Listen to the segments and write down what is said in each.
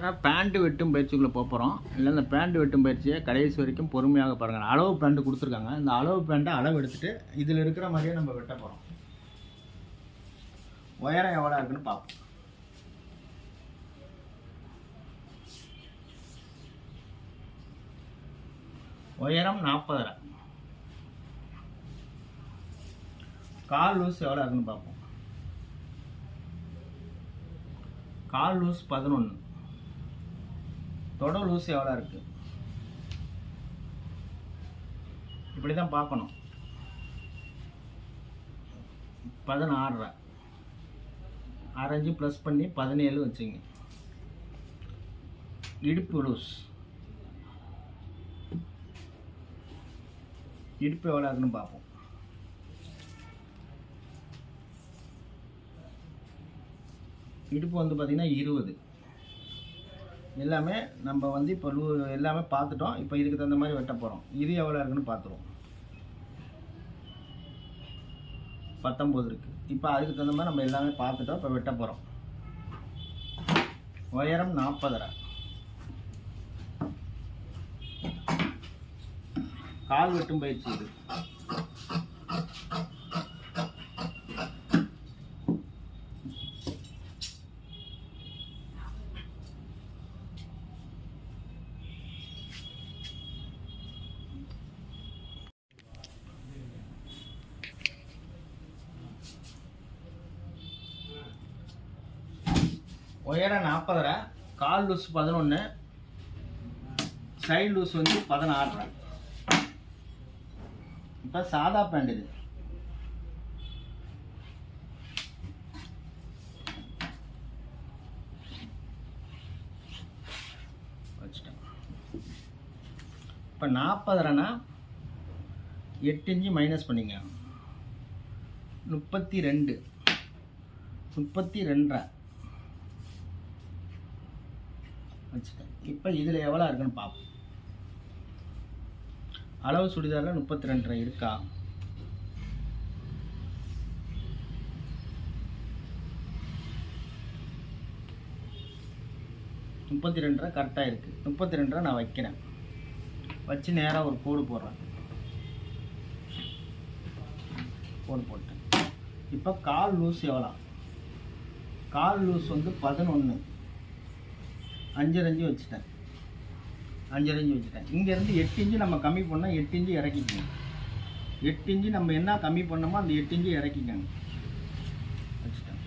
அழகாக பேண்ட்டு வெட்டும் பயிற்சிக்குள்ளே போக போகிறோம் இல்லை இந்த பேண்ட் வெட்டும் பயிற்சியை கடைசி வரைக்கும் பொறுமையாக பாருங்கள் அளவு பேண்ட்டு கொடுத்துருக்காங்க. இந்த அளவு பேண்ட்டை அளவு எடுத்துட்டு இதில் இருக்கிற மாதிரியே நம்ம வெட்ட போகிறோம் உயரம் எவ்வளோ இருக்குன்னு பார்ப்போம். உயரம் நாற்பதரை கால் லூஸ் எவ்வளோ இருக்குன்னு பார்ப்போம். கால் லூஸ் பதினொன்று தொட லூஸ் எவ்வளோ இருக்குது இப்படி தான் பார்க்கணும். பதினாறரை. ஆரஞ்சு ப்ளஸ் பண்ணி பதினேழு வச்சுங்க. இடுப்பு லூஸ் இடுப்பு எவ்வளோ இருக்குன்னு பார்ப்போம். இடுப்பு வந்து பார்த்திங்கன்னா இருபது. எல்லாமே நம்ம வந்து இப்போ லூ எல்லாமே பார்த்துட்டோம். இப்போ இதுக்கு தகுந்த மாதிரி வெட்ட போகிறோம் இது எவ்வளோ இருக்குன்னு பார்த்துருவோம். பத்தொம்போது இருக்குது இப்போ அதுக்கு தகுந்த மாதிரி நம்ம எல்லாமே பார்த்துட்டோம். இப்போ வெட்ட போகிறோம் உயரம் நாற்பதரை கால் வெட்டும் பயிற்சி இது. உயரம் நாற்பதரை கால் லூஸ் பதினொன்று சைடு லூஸ் வந்து பதினாறரை. இப்போ சாதா பேண்ட் இது. வச்சுட்டேன். இப்போ நாற்பதரைனா எட்டு இன்ச்சு மைனஸ் பண்ணிங்க முப்பத்தி ரெண்டு. முப்பத்தி ரெண்டரை. வச்சுட்டேன். இப்போ இதில் எவ்வளோ இருக்குன்னு பார்ப்போம். அளவு சுடிதாரில் முப்பத்தி ரெண்டரை இருக்கா? முப்பத்தி ரெண்டரை கரெக்டாக இருக்குது முப்பத்தி ரெண்டரை நான் வைக்கிறேன். வச்சு நேராக ஒரு கோடு போடுறேன். கோடு போட்டேன். இப்போ கால் லூஸ் எவ்வளோ கால் லூஸ் வந்து பதினொன்று அஞ்சரை இஞ்சு வச்சுட்டேன். அஞ்சரை இஞ்சு வச்சுட்டேன். இங்கேருந்து எட்டு இஞ்சு நம்ம கம்மி பண்ணால் எட்டு இஞ்சு இறக்கிக்கணும் எட்டு இஞ்சு நம்ம என்ன கம்மி பண்ணோமோ அந்த எட்டு இஞ்சு இறக்கிக்கணும் வச்சுட்டேன்.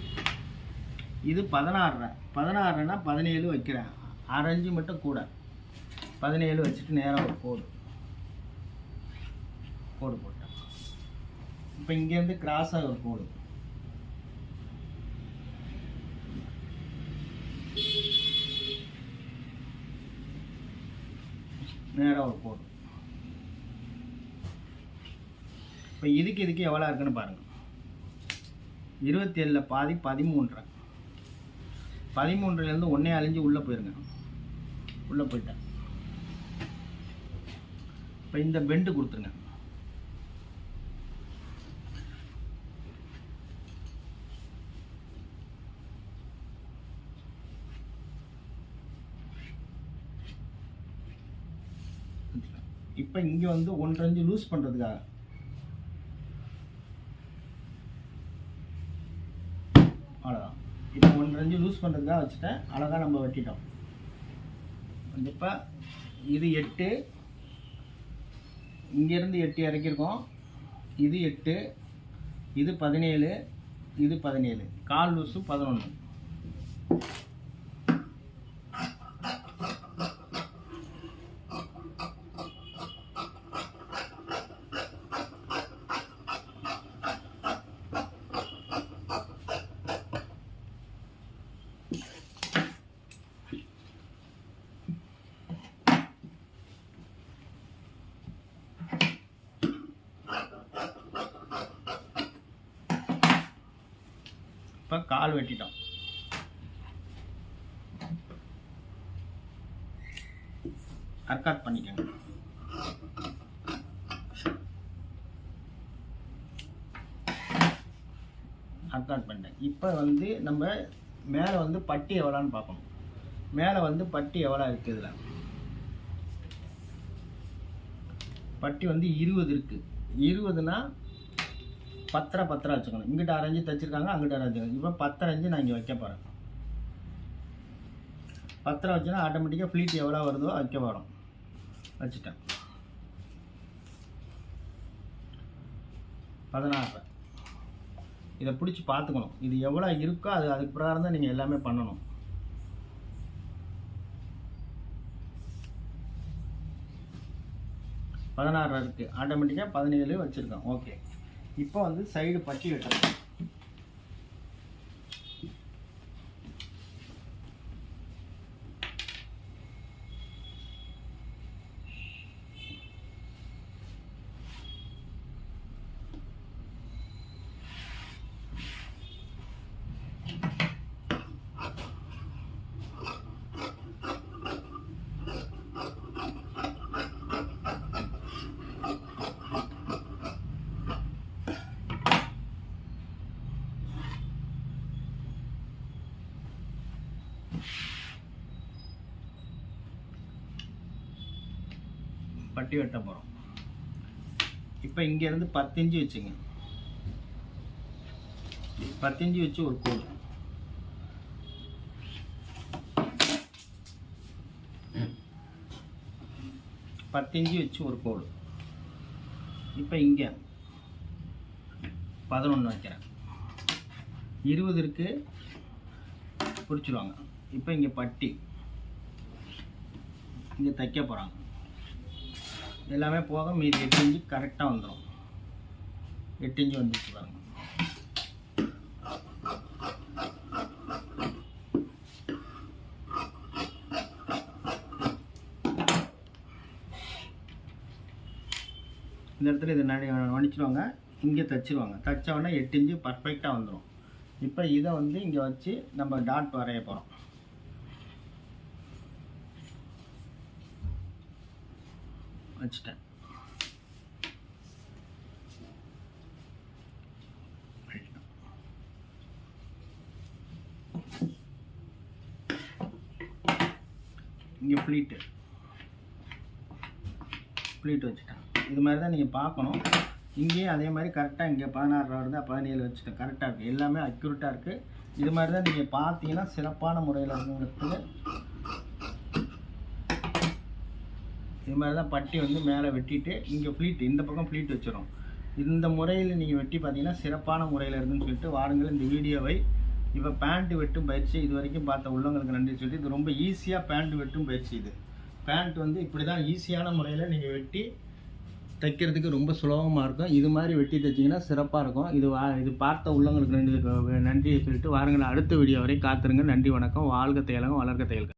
இது பதினாறுரை. பதினாறுனா பதினேழு வைக்கிறேன். அரைஞ்சு மட்டும் கூட. பதினேழு வச்சுட்டு நேராக ஒரு கோடு. கோடு போட்டேன். இப்போ இங்கேருந்து கிராஸாக ஒரு கோடு. நேராக ஒரு கோடு இப்போ இதுக்கு இதுக்கு எவ்வளோ இருக்குன்னு பாருங்கள் இருபத்தி ஏழில் பாதி பதிமூன்றரை. பதிமூன்றுலேருந்து ஒன்றே அழிஞ்சு உள்ளே போயிருங்க. உள்ளே போயிட்டேன் இப்போ இந்த பெண்டு கொடுத்துருங்க. இப்போ இங்கே வந்து ஒன்றரை அஞ்சு லூஸ் பண்ணுறதுக்காக அவ்வளோதான் இப்போ ஒன்றரை அஞ்சு லூஸ் பண்ணுறதுக்காக வச்சுட்டேன். அழகாக நம்ம வெட்டிட்டோம். இப்போ இது எட்டு. இங்கேருந்து எட்டு இறக்கியிருக்கோம். இது எட்டு. இது பதினேழு. இது பதினேழு. கால் லூஸு பதினொன்று இப்போ கால் வெட்டிட்டோம். அர்க்காத் பண்ணிக்கோங்க. அர்க்காத் பண்ணிட்டேன். இப்போ வந்து நம்ம மேலே வந்து பட்டி எவ்வளோன்னு பார்க்கணும். மேலே வந்து பட்டி எவ்வளோ இருக்குது இதில்? பட்டி வந்து இருபது இருக்குது இருபதுனா பத்தரை பத்தரை வச்சுக்கணும். இங்கிட்ட அரைஞ்சு தைச்சிருக்காங்க அங்கிட்ட அரைஞ்சு இப்போ பத்தரை அஞ்சு நான் இங்கே வைக்க போகிறேன் பத்தரை வச்சுன்னா ஆட்டோமேட்டிக்காக ஃப்ளீட் எவ்வளோ வருதோ வைக்க போகிறோம் வச்சுட்டேன். பதினாறு. இதை பிடிச்சி பார்த்துக்கணும். இது எவ்வளோ இருக்கோ அது அதுக்கு பிரகாரம் தான் நீங்கள் எல்லாமே பண்ணணும். பதினாறு இருக்குது ஆட்டோமேட்டிக்காக பதினேழு வச்சுருக்கோம் ஓகே இப்போ வந்து சைடு பட்டி வெட்டணும். பட்டி வெட்ட போகிறோம் இப்போ இங்கேருந்து பத்து வச்சுங்க. பத்து வச்சு ஒரு கோடு. பத்து வச்சு ஒரு கோடு. இப்போ இங்கே பதினொன்று வைக்கிறேன். இருபது இருக்கு பிடிச்சிருவாங்க. இப்போ இங்கே பட்டி. இங்கே தைக்க போகிறாங்க எல்லாமே போக மீதி எட்டு இஞ்சி கரெக்டாக வந்துடும் எட்டு இஞ்சி வந்துச்சு பாருங்க. இந்த இடத்துல இதை நடி வணிச்சிருவாங்க இங்கே தைச்சிருவாங்க. தைச்ச உடனே எட்டு இன்ச்சு பர்ஃபெக்டாக வந்துடும் இப்போ இதை வந்து இங்கே வச்சு நம்ம டாட் வரைய போகிறோம் வச்சுட்டேன். இங்கே ஃப்ளீட்டு ஃப்ளீட் வச்சுட்டேன். இது மாதிரி தான் நீங்கள் பார்க்கணும். இங்கேயும் அதே மாதிரி கரெக்டாக இங்கே பதினாறு இருந்தால் பதினேழு வச்சுட்டேன். கரெக்டாக இருக்குது எல்லாமே அக்யூரேட்டாக இருக்குது இது மாதிரி தான் நீங்கள் பார்த்தீங்கன்னா சிறப்பான முறையில் இருக்குங்கிறதுக்கு இது மாதிரி தான் பட்டி வந்து மேலே வெட்டிட்டு இங்கே ஃப்ளீட் இந்த பக்கம் ஃப்ளீட் வச்சிடும் இந்த முறையில் நீங்கள் வெட்டி பார்த்தீங்கன்னா சிறப்பான முறையில் இருக்குன்னு சொல்லிட்டு வாருங்கள் இந்த வீடியோவை. இப்போ பேண்ட்டு வெட்டும் பயிற்சி இது வரைக்கும் பார்த்த உள்ளவங்களுக்கு நன்றி சொல்லிட்டு இது ரொம்ப ஈஸியாக பேண்ட் வெட்டும் பயிற்சி இது. பேண்ட் வந்து இப்படி தான் ஈஸியான முறையில் நீங்கள் வெட்டி தைக்கிறதுக்கு ரொம்ப சுலபமாக இருக்கும். இது மாதிரி வெட்டி தைச்சிங்கன்னா சிறப்பாக இருக்கும். இது வா இது பார்த்த உள்ளவங்களுக்கு நன்றி நன்றி சொல்லிட்டு வாருங்கள். அடுத்த வீடியோ வரை காத்துருங்க நன்றி வணக்கம். வாழ்க தேலகம் வளர்க்க தையல்கள்